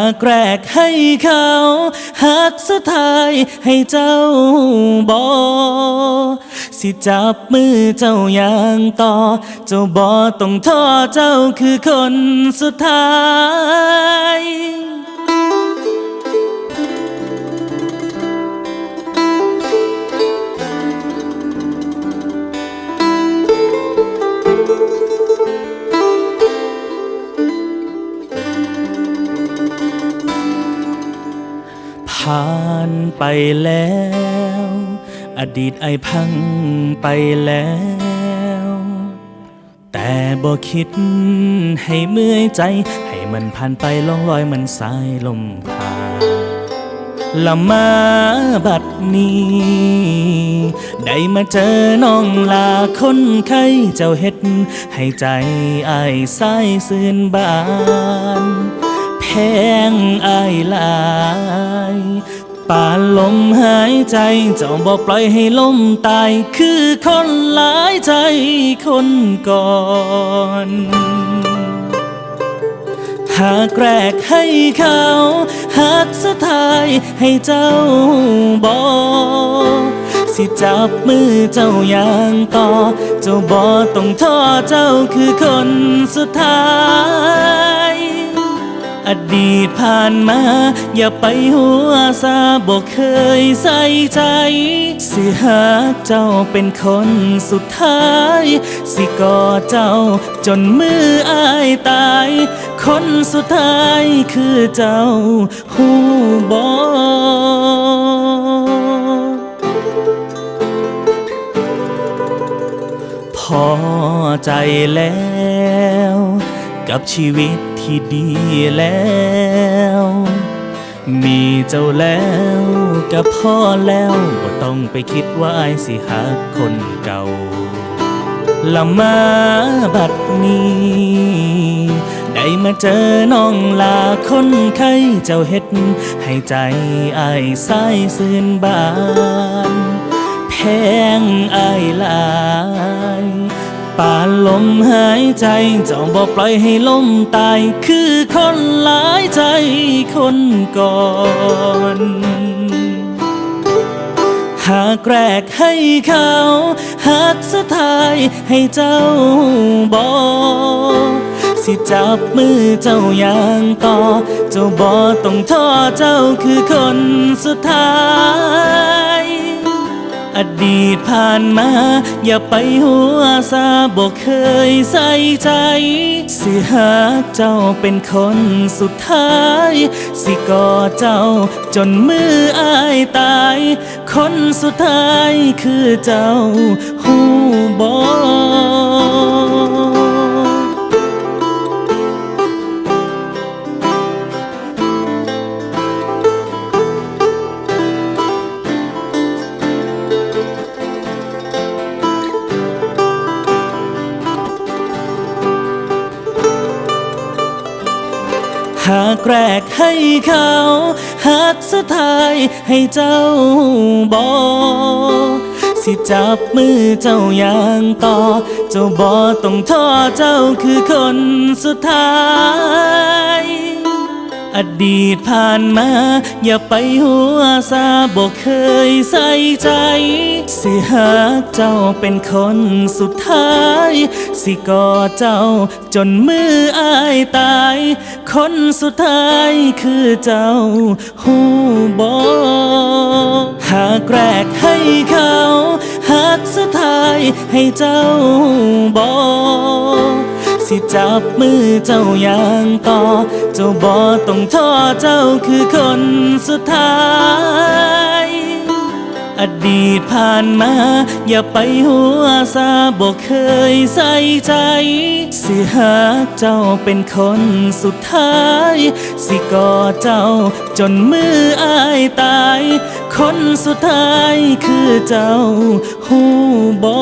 ากแรกให้เขาหักสุดท้ายให้เจ้าบอสิจับมือเจ้าอย่างต่อ เจ้าบอต้องท่อเจ้าคือคนสุดท้าย ผ่านไปแล้ว อดีตไอพังไปแล้ว แต่บ่คิดให้เมื่อยใจ ให้มันผ่านไปล่องลอยมันสายลมผ่านละมาบัดนี้ ได้มาเจอน้องลาคนไข้เจ้าเฮ็ด ให้ใจอายสายซื่นบาน แพงอายลายป่านลมหายใจเจ้าบอกปล่อยให้ลมตาย คือคนหลายใจคนก่อนหากแรกให้เขาหากสุดท้ายให้เจ้าบอสิจับมือเจ้าอย่างต่อ เจ้าบอต้องท้อเจ้าคือคนสุดท้าย อดีตผ่านมา อย่าไปหัวซาบอกเคยใส่ใจ สิหากเจ้าเป็นคนสุดท้าย สิกอดเจ้าจนมืออายตาย คนสุดท้ายคือเจ้าหูบอพอใจแล้ว กับชีวิต ที่ดีแล้ว มีเจ้าแล้วกับพ่อแล้วบ่ต้องไปคิดว่าอายสิหักคนเก่าละมาบัดนี้ ได้มาเจอน้องลาคนไข้เจ้าเฮ็ด ให้ใจอายสายซื่นบาน แพงอายหลาย ป่านลมหายใจเจ้าบอกปล่อยให้ลมตาย คือคนหลายใจคนก่อนหากแรกให้เขาหากสุดท้ายให้เจ้าบอกสิจับมือเจ้าอย่างต่อ เจ้าบอต้องท้อเจ้าคือคนสุดท้าย อดีตผ่านมา อย่าไปหัวซาบอกเคยใส่ใจ สิหากเจ้าเป็นคนสุดท้าย สิกอดเจ้าจนมืออายตาย คนสุดท้ายคือเจ้าหูบอ หากแรกให้เขาหากสุดท้ายให้เจ้าบอสิจับมือเจ้าอย่างต่อ เจ้าบอต้องท่อเจ้าคือคนสุดท้าย อดีตผ่านมา อย่าไปหัวซาบอกเคยใส่ใจ สิหากเจ้าเป็นคนสุดท้าย สิกอดเจ้าจนมืออายตาย คนสุดท้ายคือเจ้าหูบอหากแรกให้เขา หากสุดท้ายให้เจ้าบอก สิจับมือเจ้าอย่างต่อ เจ้าบอต้องท้อเจ้าคือคนสุดท้าย อดีตผ่านมา อย่าไปหัวซาบอกเคยใส่ใจ สิหากเจ้าเป็นคนสุดท้าย สิกอดเจ้าจนมืออายตาย คนสุดท้ายคือเจ้าหูบอ